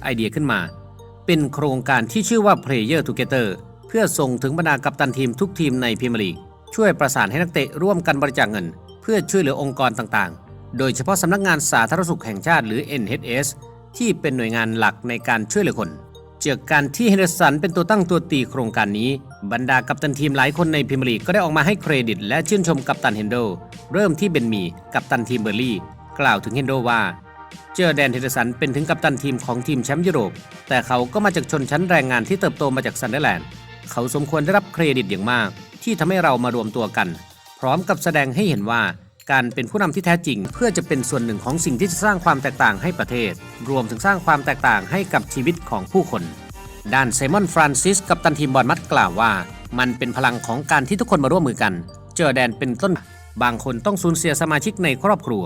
ไอเดียขึ้นมา เป็นโครงการที่ชื่อว่า Player Together เพื่อส่งถึงบรรดากัปตันทีมทุกทีมในพรีเมียร์ลีกช่วยประสานให้นักเตะร่วมกันบริจาคเงิน เพื่อช่วยเหลือองค์กรต่างๆ โดยเฉพาะสำนักงานสาธารณสุขแห่งชาติหรือ NHS ที่เป็นหน่วยงานหลักในการช่วยเหลือคนจากการที่เฮนเดอร์สันเป็นตัวตั้งตัวตีโครงการนี้ บรรดากัปตันทีมหลายคนในพรีเมียร์ลีกก็ได้ออกมาให้เครดิต และชื่นชมกัปตันเฮนโด เริ่มที่เบนมีกัปตันทีมเบอร์ลี่ กล่าวถึงเฮนโดว่า เจอแดนเฮนเดสันเป็นถึงกัปตันทีมของทีมแชมป์ยุโรป แต่เขาก็มาจากชนชั้นแรงงานที่เติบโตมาจากซันเดอร์แลนด์ เขาสมควรได้รับเครดิตอย่างมาก ที่ทำให้เรามารวมตัวกัน พร้อมกับแสดงให้เห็นว่าการเป็นผู้นำที่แท้จริง เพื่อจะเป็นส่วนหนึ่งของสิ่งที่จะสร้างความแตกต่างให้ประเทศ รวมถึงสร้างความแตกต่างให้กับชีวิตของผู้คน ด้านไซมอนฟรานซิสกับตันทีมบอลมัดกล่าวว่า มันเป็นพลังของการที่ทุกคนมาร่วมมือกัน เจอแดนเป็นต้น บางคนต้องสูญเสียสมาชิกในครอบครัว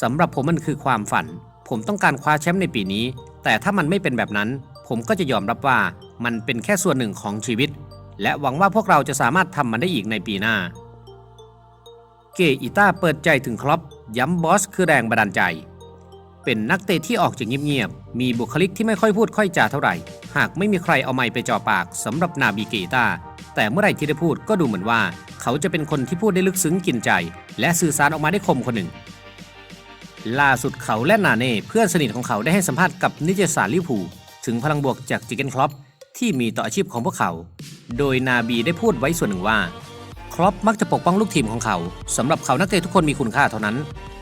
สำหรับผมมันคือความฝัน ผมต้องการคว้าแชมป์ในปีนี้ แต่ถ้ามันไม่เป็นแบบนั้น ผมก็จะยอมรับว่ามันเป็นแค่ส่วนหนึ่งของชีวิต และหวังว่าพวกเราจะสามารถทำมันได้อีกในปีหน้า เกอิต้าเปิดใจถึงครอปย้ำบอสคือแรงบันดาลใจ เป็นนักเตะที่ออกจากเงียบๆ มีบุคลิกที่ไม่ค่อยพูดค่อยจาเท่าไหร่ หากไม่มีใครเอาไม้ไปจ่อปากสำหรับนาบีเกอิต้าแต่เมื่อไรที่ได้พูดก็ดูเหมือนว่า เขาจะเป็นคนที่พูดได้ลึกซึ้งกินใจ และสื่อสารออกมาได้คมคนหนึ่ง ล่าสุดเขาและนาเน่เพื่อนสนิทของเขาได้ให้สัมภาษณ์กับนิตยสารลิเวอร์พูถึงพลังบวกจากจิเกนคลอปที่มีต่ออาชีพของพวกเขา โดยนาบีได้พูดไว้ส่วนหนึ่งว่า ครอปมักจะปกป้องลูกทีมของเขาสำหรับเขานักเตะทุกคนมีคุณค่าเท่านั้น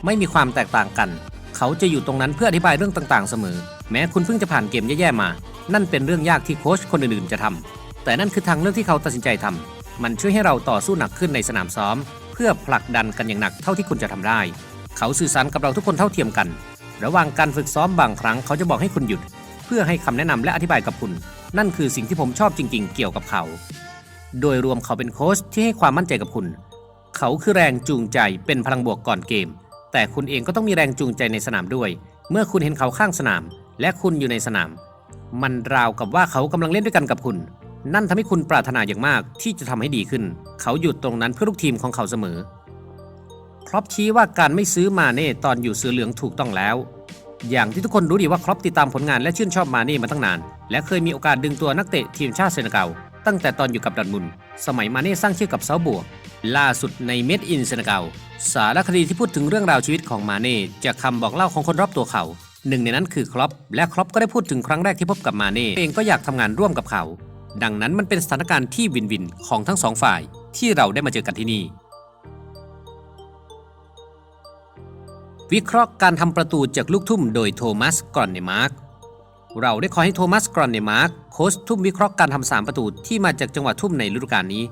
ไม่มีความแตกต่างกัน เขาจะอยู่ตรงนั้นเพื่ออธิบายเรื่องต่างๆ เสมอ แม้คุณเพิ่งจะผ่านเกมแย่ๆมา นั่นเป็นเรื่องยากที่โค้ชคนอื่นๆจะทำแต่นั่นคือทางเลือกที่เขาตัดสินใจทำมันช่วยให้เราต่อสู้หนักขึ้นในสนามซ้อม เพื่อผลักดันกันอย่างหนักเท่าที่คุณจะทำได้ เขาสื่อสารกับเราทุกคนเท่าเทียมกัน ระหว่างการฝึกซ้อมบางครั้งเขาจะบอกให้คุณหยุด เพื่อให้คำแนะนำและอธิบายกับคุณ นั่นคือสิ่งที่ผมชอบจริง ๆ เกี่ยวกับเขา โดยรวมเขาเป็นโค้ชที่ให้ความมั่นใจกับคุณ เขาคือแรงจูงใจเป็นพลังบวกก่อนเกม แต่คุณเองก็ต้องมีแรงจูงใจในสนามด้วย เมื่อคุณเห็นเขาข้างสนาม และคุณอยู่ในสนาม มันราวกับว่าเขากำลังเล่นด้วยกันกับคุณ นั่นทำให้คุณปรารถนาอย่างมากที่จะทำให้ดีขึ้น เขาหยุดตรงนั้นเพื่อลูกทีมของเขาเสมอ ครอปชี้ว่าการไม่ซื้อมาเน่ตอนอยู่เสือเหลืองถูกต้องแล้ว อย่างที่ทุกคนรู้ดีว่าครอปติดตามผลงานและชื่นชอบมาเน่มาตั้งนาน และเคยมีโอกาสดึงตัวนักเตะทีมชาติเซนเกาตั้งแต่ตอนอยู่กับดันมุน สมัยมาเน่สร้างชื่อกับเซาบัวล่าสุดในเมดอินเซนเกาสารคดีที่พูดถึงเรื่องราวชีวิตของมาเน่จากคำบอกเล่าของคนรอบตัวเขาหนึ่งในนั้นคือครอปและครอปก็ได้พูดถึงครั้งแรกที่พบกับมาเน่เองก็อยากทำงานร่วมกับเขา ดังนั้นมันเป็นสถานการณ์ที่วินวินของทั้งสองฝ่ายที่เราได้มาเจอกันที่นี่ วิเคราะห์การทำประตูจากลูกทุ่มโดยโทมัสกรอนเนมาร์กเราได้ขอให้โทมัสกรอนเนมาร์กโค้ชทุ่มวิเคราะห์การทำสามประตูที่มาจากจังหวะทุ่มในฤดูกาลนี้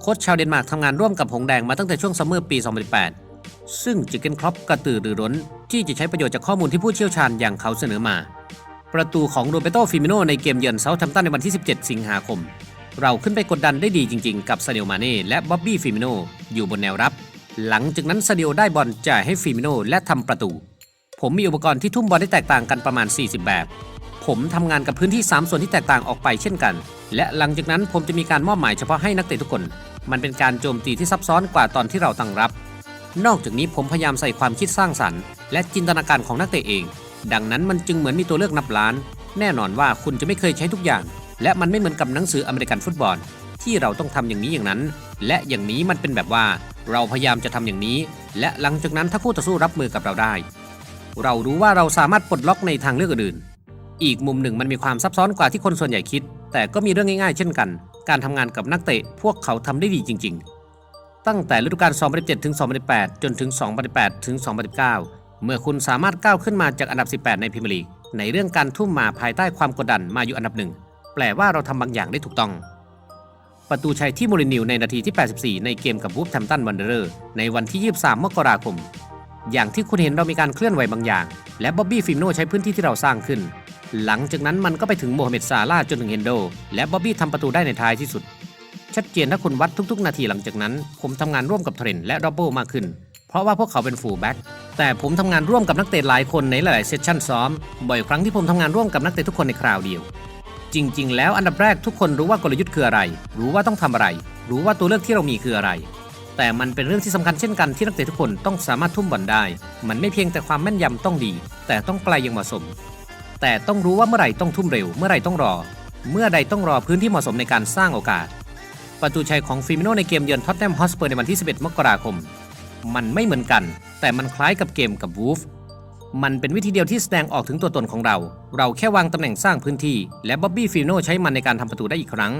โค้ชชาวเดนมาร์กทำงานร่วมกับหงแดงมาตั้งแต่ช่วงซัมเมอร์ปี 2018 ซึ่งจิเกนครอปกระตือรือร้น ที่จะใช้ประโยชน์จากข้อมูลที่ผู้เชี่ยวชาญอย่างเขาเสนอมา ประตูของโรเบโตฟิมิโนในเกมเยือนเซาท์แฮมป์ตันในวันที่ 17 สิงหาคม เราขึ้นไปกดดันได้ดีจริง ๆ กับซาเดลมาเน่และบ๊อบบี้ฟิมิโนอยู่บนแนวรับ หลังจากนั้นซาเดลได้บอลจ่ายให้ฟิมิโนและทำประตู ผมมีอุปกรณ์ที่ทุ่มบอลได้แตกต่างกันประมาณ 40 แบบ ผมทำงานกับพื้นที่ 3 ส่วนที่แตกต่างออกไปเช่นกัน และหลังจากนั้นผมจะมีการมอบหมายเฉพาะให้นักเตะทุกคน มันเป็นการโจมตีที่ซับซ้อนกว่าตอนที่เราตั้งรับ นอกจากนี้ผมพยายามใส่ความคิดสร้างสรรค์ และจินตนาการของนักเตะเอง ดังนั้นมันจึงเหมือนมีตัวเลือกนับล้าน แน่นอนว่าคุณจะไม่เคยใช้ทุกอย่าง และมันไม่เหมือนกับหนังสืออเมริกันฟุตบอล ที่เราต้องทำอย่างนี้อย่างนั้น และอย่างนี้มันเป็นแบบว่า เราพยายามจะทำอย่างนี้ และหลังจากนั้นถ้าคู่ต่อสู้รับมือกับเราได้ เรารู้ว่าเราสามารถปลดล็อกในทางเลือกอื่น อีกมุมหนึ่งมันมีความซับซ้อนกว่าที่คนส่วนใหญ่คิด แต่ก็มีเรื่องง่ายๆ เช่นกัน การทำงานกับนักเตะพวกเขาทำได้ดีจริง ๆ ตั้งแต่ฤดูกาล 2017ถึง2018 จนถึง 2018ถึง2019 เมื่อคุณสามารถก้าวขึ้นมาจากอันดับ 18 ในพรีเมียร์ลีกในเรื่องการทุ่มมาภายใต้ความกดดันมาอยู่อันดับหนึ่งแปลว่าเราทำบางอย่างได้ถูกต้อง ประตูชัยที่โมรินิวในนาทีที่ 84 ในเกมกับวูฟแฮมตันวันเดอร์ในวันที่ 23 มกราคม อย่างที่คุณเห็นเรามีการเคลื่อนไหวบางอย่าง และบ๊อบบี้ฟิมโนใช้พื้นที่ที่เราสร้างขึ้น หลังจากนั้นมันก็ไปถึงโมฮัมเหม็ดซาลาจนถึงเฮนโด และบ๊อบบี้ทำประตูได้ในท้ายที่สุด ชัดเจนถ้าคุณวัดทุกๆ นาทีหลังจากนั้น ผมทำงานร่วมกับเทรนต์และดอบเบิลมากขึ้น เพราะว่าพวกเขาเป็นฟูลแบ็กแต่ผมทำงานร่วมกับนักเตะหลายคนในหลายๆเซสชั่นซ้อม บ่อยครั้งที่ผมทำงานร่วมกับนักเตะทุกคนในคราวเดียว จริง ๆ แล้วอันดับแรกทุกคนรู้ว่ากลยุทธ์คืออะไร รู้ว่าต้องทำอะไร รู้ว่าตัวเลือกที่เรามีคืออะไร แต่มันเป็นเรื่องที่สำคัญเช่นกันที่นักเตะทุกคนต้องสามารถทุ่มบอลได้ มันไม่เพียงแต่ความแม่นยำต้องดี แต่ต้องไกลอย่างเหมาะสม แต่ต้องรู้ว่าเมื่อไหร่ต้องทุ่มเร็ว เมื่อไหร่ต้องรอ เมื่อใดต้องรอพื้นที่เหมาะสมในการสร้างโอกาส ประตูชัยของฟิมิโนในเกมเยือนท็อตแนมฮอสเปอร์ในวันที่ 11 มกราคม มันไม่เหมือนกัน แต่มันคล้ายกับเกมกับวูฟ มันเป็นวิธีเดียวที่แสดงออกถึงตัวตนของเรา เราแค่วางตำแหน่งสร้างพื้นที่ และบ๊อบบี้ฟิโนใช้มันในการทำประตูได้อีกครั้ง